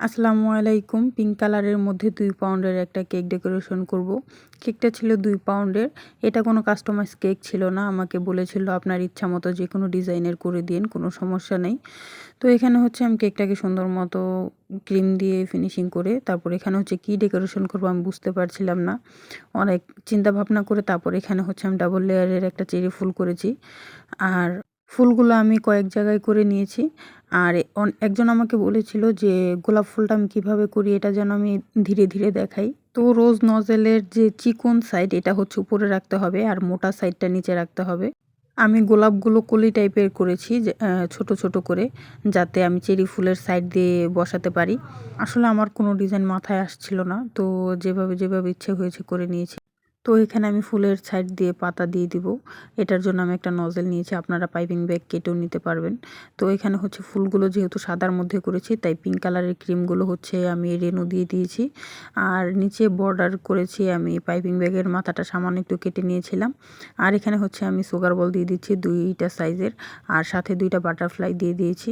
আসসালামু আলাইকুম। পিঙ্ক কালারের মধ্যে দুই পাউন্ডের একটা কেক ডেকোরেশন করব। কেকটা ছিল দুই পাউন্ডের। এটা কোনো কাস্টমাইজ কেক ছিল না। আমাকে বলেছিল, আপনার ইচ্ছা মতো যে কোনো ডিজাইনের করে দিন, কোনো সমস্যা নেই। তো এখানে হচ্ছে আমি কেকটাকে সুন্দর মতো ক্রিম দিয়ে ফিনিশিং করে, তারপর এখানে হচ্ছে কি ডেকোরেশন করব আমি বুঝতে পারছিলাম না। অনেক চিন্তা ভাবনা করে তারপর এখানে হচ্ছে আমি ডাবল লেয়ারের একটা চেরি ফুল করেছি। আর ফুলগুলো আমি কয়েক জায়গায় করে নিয়েছি। আর একজন আমাকে বলেছিল যে গোলাপ ফুলটা আমি কীভাবে করি, এটা যেন আমি ধীরে ধীরে দেখাই। তো রোজ নজেলের যে চিকন সাইড এটা হচ্ছে উপরে রাখতে হবে আর মোটা সাইডটা নিচে রাখতে হবে। আমি গোলাপগুলো কলি টাইপের করেছি ছোট ছোট করে, যাতে আমি চেরি ফুলের সাইড দিয়ে বসাতে পারি। আসলে আমার কোনো ডিজাইন মাথায় আসছিল না, তো যেভাবে যেভাবে ইচ্ছে হয়েছে করে নিয়েছি। তো এখানে আমি ফুলের সাইড দিয়ে পাতা দিয়ে দিব। এটার জন্য আমি একটা নজেল নিয়েছি, আপনারা পাইপিং ব্যাগ কেটেও নিতে পারবেন। তো এখানে হচ্ছে ফুলগুলো যেহেতু সাদার মধ্যে করেছি, তাই পিঙ্ক কালারের ক্রিমগুলো হচ্ছে আমি রেনু দিয়ে দিয়েছি। আর নিচে বর্ডার করেছি আমি পাইপিং ব্যাগের মাথাটা, সামান্য একটু কেটে নিয়েছিলাম। আর এখানে হচ্ছে আমি সুগার বল দিয়ে দিচ্ছি দুইটা সাইজের আর সাথে দুইটা বাটারফ্লাই দিয়ে দিয়েছি।